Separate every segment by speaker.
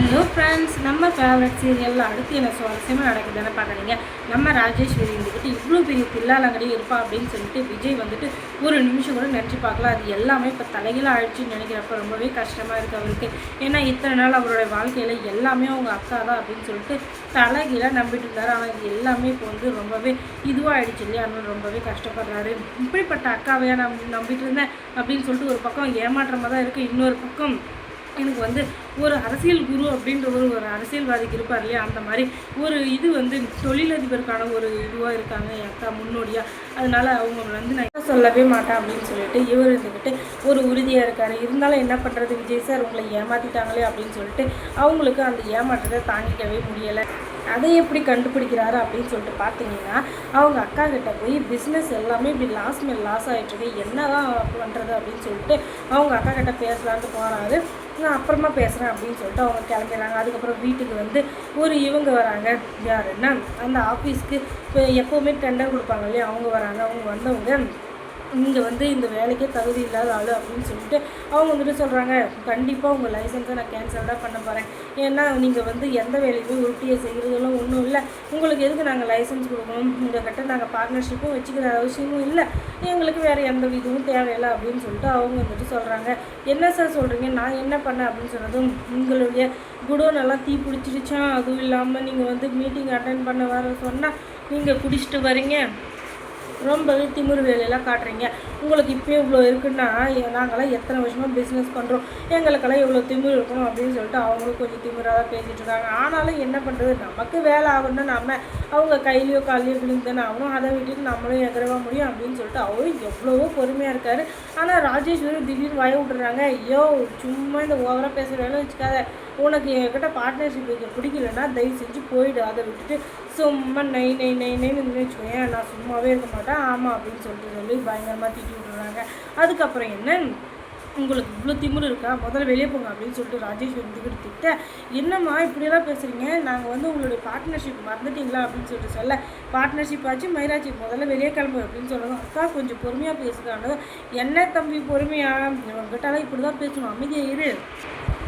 Speaker 1: Hello friends நம்ம favourite சீரியலில் அடுத்து என்ன சுவாரஸ்யமாக நடக்குதுன்னு பார்க்குறீங்க. நம்ம ராஜேஸ்வரி இருந்துக்கிட்டு இவ்வளோ பெரிய தில்லாலங்கடியும் இருப்பா அப்படின்னு சொல்லிட்டு விஜய் வந்துட்டு ஒரு நிமிஷம் கூட நினச்சி பார்க்கலாம் அது எல்லாமே இப்போ தலையில் ஆயிடுச்சுன்னு நினைக்கிறப்ப ரொம்பவே கஷ்டமாக இருக்குது அவருக்கு. ஏன்னா இத்தனை நாள் அவரோட வாழ்க்கையில் எல்லாமே அவங்க அக்கா தான் அப்படின்னு சொல்லிட்டு தலைகீழாக நம்பிட்டு இருந்தார். ஆனால் இது எல்லாமே இப்போ வந்து ரொம்பவே இதுவாக ஆயிடுச்சு இல்லையா? அதனால ரொம்பவே கஷ்டப்படுறாரு. இப்படிப்பட்ட அக்காவையாக நான் நம்பிட்டு இருந்தேன் அப்படின்னு சொல்லிட்டு ஒரு பக்கம் ஏமாற்றமாக தான் இருக்குது இன்னொரு பக்கம் எனக்கு வந்து ஒரு அரசியல் குரு அப்படின்ற ஒரு ஒரு அரசியல்வாதிக்கு இருப்பார் இல்லையா? அந்த மாதிரி ஒரு இது வந்து தொழிலதிபருக்கான ஒரு இதுவாக இருக்காங்க. என் அக்கா முன்னோடியாக அதனால அவங்க வந்து நான் சொல்லவே மாட்டேன் அப்படின்னு சொல்லிட்டு இவர் இருந்துக்கிட்டு ஒரு உறுதியாக இருக்காரு. இருந்தாலும் என்ன பண்ணுறது விஜய் சார் உங்களை ஏமாற்றிட்டாங்களே அப்படின்னு சொல்லிட்டு அவங்களுக்கு அந்த ஏமாற்றத்தை தாங்கிக்கவே முடியலை. அதை எப்படி கண்டுபிடிக்கிறாரு அப்படின்னு சொல்லிட்டு பார்த்தீங்கன்னா அவங்க அக்கா கிட்ட போய் பிஸ்னஸ் எல்லாமே இப்படி லாஸ் மேல் லாஸ் ஆகிட்டுருக்கு என்ன தான் பண்ணுறது அப்படின்னு சொல்லிட்டு அவங்க அக்கா கிட்ட பேசலான்ட்டு போகிறாரு நான் அப்புறமா பேசுகிறேன் அப்படின்னு சொல்லிட்டு அவங்க கிளம்பிடுறாங்க. அதுக்கப்புறம் வீட்டுக்கு வந்து ஒரு இவங்க வராங்க. யாருன்னா அந்த ஆஃபீஸ்க்கு இப்போ எப்போவுமே டெண்டர் கொடுப்பாங்க இல்லையா? அவங்க வராங்க. அவங்க வந்தவங்க நீங்கள் வந்து இந்த வேலைக்கே தகுதி இல்லாத ஆள் அப்படின்னு சொல்லிட்டு அவங்க வந்துட்டு சொல்கிறாங்க கண்டிப்பாக உங்கள் லைசன்ஸை நான் கேன்சல் தான் பண்ண போகிறேன் ஏன்னா நீங்கள் வந்து எந்த வேலையுமே உருட்டியை செய்கிறதெல்லாம் ஒன்றும் இல்லை. உங்களுக்கு எதுக்கு நாங்கள் லைசன்ஸ் கொடுக்கணும்? உங்கள் கிட்ட நாங்கள் பார்ட்னர்ஷிப்பும் வச்சுக்கிற அவசியமும் இல்லை. எங்களுக்கு வேறு எந்த இதுவும் தேவையில்லை அப்படின்னு சொல்லிட்டு அவங்க வந்துட்டு சொல்கிறாங்க என்ன சார் சொல்கிறீங்க நான் என்ன பண்ணேன் அப்படின்னு சொன்னதும் உங்களுடைய குடோன் எல்லாம் தீ பிடிச்சிருச்சான் அதுவும் இல்லாமல் நீங்கள் வந்து மீட்டிங் அட்டன் பண்ண வர சொன்னால் நீங்கள் குடிச்சிட்டு வரீங்க. ரொம்பவே திமிர் வேலையெல்லாம் காட்டுறீங்க. உங்களுக்கு இப்போயே இவ்வளோ இருக்குன்னா நாங்களாம் எத்தனை வருஷமாக பிஸ்னஸ் பண்ணுறோம் எங்களுக்கெல்லாம் இவ்வளோ திமிர் இருக்கணும் அப்படின்னு சொல்லிட்டு அவங்களும் கொஞ்சம் திமிராக தான் பேசிகிட்டு இருக்காங்க. ஆனாலும் என்ன பண்ணுறது நமக்கு வேலை ஆகணும்னா நம்ம அவங்க கையிலையோ காலையோ விழுந்து ஆகணும். அதை விட்டுட்டு நம்மளும் எதிரவா முடியும் அப்படின்னு சொல்லிட்டு அவரும் எவ்வளவோ பொறுமையாக இருக்கார். ஆனால் ராஜேஸ்வரி திடீர்னு வய விட்டுறாங்க. ஐயோ சும்மா இந்த ஓவராக பேசுகிற வேலை வச்சுக்காத. உனக்கு என்கிட்ட பார்ட்னர்ஷிப் வைக்க பிடிக்கலன்னா தயவு செஞ்சு போயிடு. அதை விட்டுட்டு சும்மா நை நை நை நைன்னு வச்சுக்கோங்க நான் சும்மாவே இருக்க மாட்டேன். ஆமாம் அப்படின்னு சொல்லிட்டு சொல்லி பயங்கரமாக விட்டுறாங்க அதுக்கப்புறம் என்ன? உங்களுக்கு இவ்வளோ திமிரு இருக்கா? முதல்ல வெளியே போங்க அப்படின்னு சொல்லிட்டு ராஜேஷ் வந்துக்கிட்டு திட்ட என்னம்மா இப்படியெல்லாம் பேசுகிறீங்க நாங்கள் வந்து உங்களுடைய பார்ட்னர்ஷிப் மறந்துட்டீங்களா? அப்படின்னு சொல்லிட்டு சொல்ல பார்ட்னர்ஷிப் ஆச்சு மயிராட்சி முதல்ல வெளியே கிளம்பு அப்படின்னு சொல்லணும் அக்கா கொஞ்சம் பொறுமையாக பேசுகிறாங்க என்ன தம்பி பொறுமையாக இவங்ககிட்டலாம் இப்படி தான் பேசணும் அமைதியாக இரு.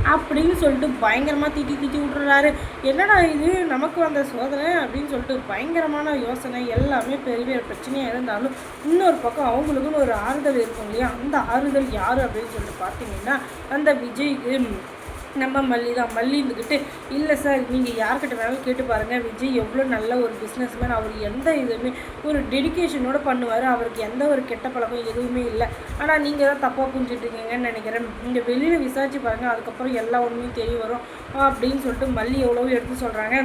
Speaker 1: அப்படின்னு சொல்லிட்டு பயங்கரமாக திட்டி திட்டி விட்டுறாரு. என்னடா இது? நமக்கு வந்த சோதனை அப்படின்னு சொல்லிட்டு பயங்கரமான யோசனை. எல்லாமே பெரிய பிரச்சனையாக இருந்தாலும் இன்னொரு பக்கம் அவங்களுக்குன்னு ஒரு ஆறுதல் இருக்கும் இல்லையா? அந்த ஆறுதல் யார் அப்படின்னு சொல்லிட்டு பார்த்தீங்கன்னா அந்த விஜய்க்கு நம்ம மல்லி தான். மல்லி இருந்துக்கிட்டு இல்லை சார் நீங்கள் யார்கிட்ட வேணாலும் கேட்டு பாருங்கள் விஜய் எவ்வளோ நல்ல ஒரு பிஸ்னஸ் மேன் அவர் எந்த இதுவுமே ஒரு டெடிகேஷனோட பண்ணுவார். அவருக்கு எந்த ஒரு கெட்ட பழக்கம் எதுவுமே இல்லை. ஆனால் நீங்கள் தான் தப்பாக புரிஞ்சுட்ருக்கீங்கன்னு நினைக்கிறேன். நீங்கள் வெளியில் விசாரிச்சு பாருங்கள் அதுக்கப்புறம் எல்லா ஒன்றுமே தெரிய வரும். அப்படின்னு சொல்லிட்டு மல்லி எவ்வளவோ எடுத்து சொல்கிறாங்க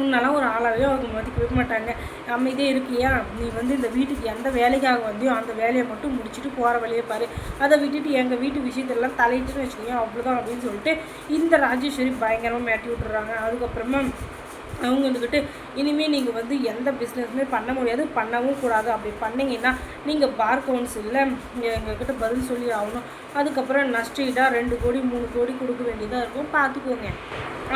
Speaker 1: உன்னெல்லாம் ஒரு ஆளாகவே அவங்க மதிக்கவே மாட்டாங்க. அமைதியே இருக்கியா? நீ வந்து இந்த வீட்டுக்கு எந்த வேலைக்காக வந்தியோ அந்த வேலையை மட்டும் முடிச்சுட்டு போகிற வழியை பாரு. அதை விட்டுட்டு எங்கள் வீட்டு விஷயத்தெல்லாம் தலையிட்டுன்னு வச்சுக்கோங்க அவ்வளோதான் அப்படின்னு சொல்லிட்டு இந்த ராஜேஸ்வரி பயங்கரமாக மாட்டி விட்டுறாங்க. அதுக்கப்புறமா அவங்க வந்துக்கிட்டு இனிமேல் நீங்கள் வந்து எந்த பிஸ்னஸுமே பண்ண முடியாது பண்ணவும் கூடாது. அப்படி பண்ணிங்கன்னா நீங்கள் பார் கவுன்சிலில் எங்ககிட்ட பதில் சொல்லி ஆகணும். அதுக்கப்புறம் நஷ்டீடாக ரெண்டு கோடி மூணு கோடி கொடுக்க வேண்டியதாக இருக்கும். பார்த்துக்கோங்க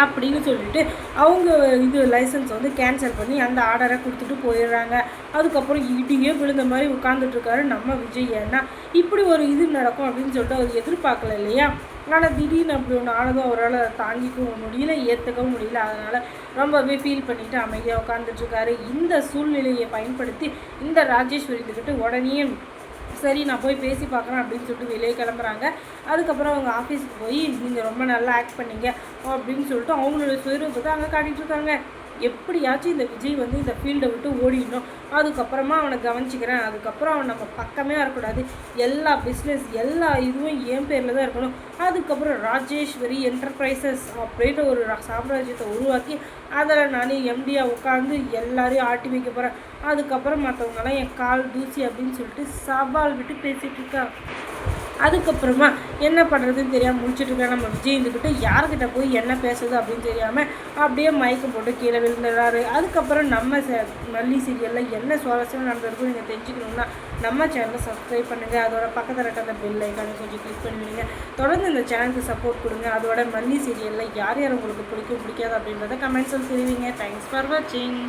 Speaker 1: அப்படின்னு சொல்லிட்டு அவங்க இது லைசன்ஸ் வந்து கேன்சல் பண்ணி அந்த ஆர்டரை கொடுத்துட்டு போயிடுறாங்க. அதுக்கப்புறம் இடியே விழுந்த மாதிரி உட்காந்துட்டு இருக்காரு நம்ம விஜய் ஏன்னா இப்படி ஒரு இது நடக்கும் அப்படின்னு சொல்லிட்டு அவர் எதிர்பார்க்கல இல்லையா? ஆனால் திடீர்னு அப்படி ஒன்று ஆனதும் அவரால் தாங்கிக்கவும் முடியல ஏற்றுக்கவும் முடியல. அதனால் ரொம்பவே ஃபீல் பண்ணிட்டு அமைதியாக உட்காந்துட்ருக்காரு இந்த சூழ்நிலையை பயன்படுத்தி இந்த ராஜேஸ்வரி கிட்ட உடனே சரி நான் போய் பேசி பார்க்குறேன் அப்படின்னு சொல்லிட்டு வெளியே கிளம்புறாங்க. அதுக்கப்புறம் அவங்க ஆஃபீஸுக்கு போய் நீங்கள் ரொம்ப நல்லா ஆக்ட் பண்ணீங்க அப்படின்னு சொல்லிட்டு அவங்களோட சுயரூபத்தை அங்கே காட்டிகிட்டு இருக்காங்க எப்படியாச்சும் இந்த விஜய் வந்து இந்த ஃபீல்டை விட்டு ஓடிடணும். அதுக்கப்புறமா அவனை கவனிச்சிக்கிறேன். அதுக்கப்புறம் அவன் நம்ம பக்கமே வரக்கூடாது. எல்லா பிஸ்னஸ் எல்லா இதுவும் என் பேரில் தான் இருக்கணும். அதுக்கப்புறம் ராஜேஸ்வரி என்டர்பிரைசஸ் அப்படின்ற ஒரு சாம்ராஜ்யத்தை உருவாக்கி அதில் நான் எம்டியாக உட்காந்து எல்லாரையும் ஆட்டி வைக்க போகிறேன் அதுக்கப்புறம் மற்றவங்கெல்லாம் என் கால் தூசி அப்படின்னு சொல்லிட்டு சவால் விட்டு பேசிகிட்டு இருக்கான். அதுக்கப்புறமா என்ன பண்ணுறதுன்னு தெரியாமல் முடிச்சுட்டு நம்ம விஜய் இருந்துக்கிட்டு யார்கிட்ட போய் என்ன பேசுறது அப்படின்னு தெரியாமல் அப்படியே மயக்கம் போட்டு கீழே விழுந்துடுறாரு. அதுக்கப்புறம் நம்ம மல்லி சீரியலில் என்ன சுவாரஸ்யம் நடந்திருக்கும் நீங்கள் தெரிஞ்சுக்கணும்னா நம்ம சேனலை சப்ஸ்கிரைப் பண்ணுங்கள் அதோட பக்கத்தில் இருக்க அந்த பெல் ஐக்கானு கொஞ்சம் கிளிக் பண்ணுவீங்க தொடர்ந்து இந்த சேனலுக்கு சப்போர்ட் கொடுங்க. அதோட மல்லி சீரியலில் யார் யார் உங்களுக்கு பிடிக்கும் பிடிக்காது அப்படின்றத கமெண்ட்ஸில் தெரிவிங்க. தேங்க்ஸ் ஃபார் வாட்சிங்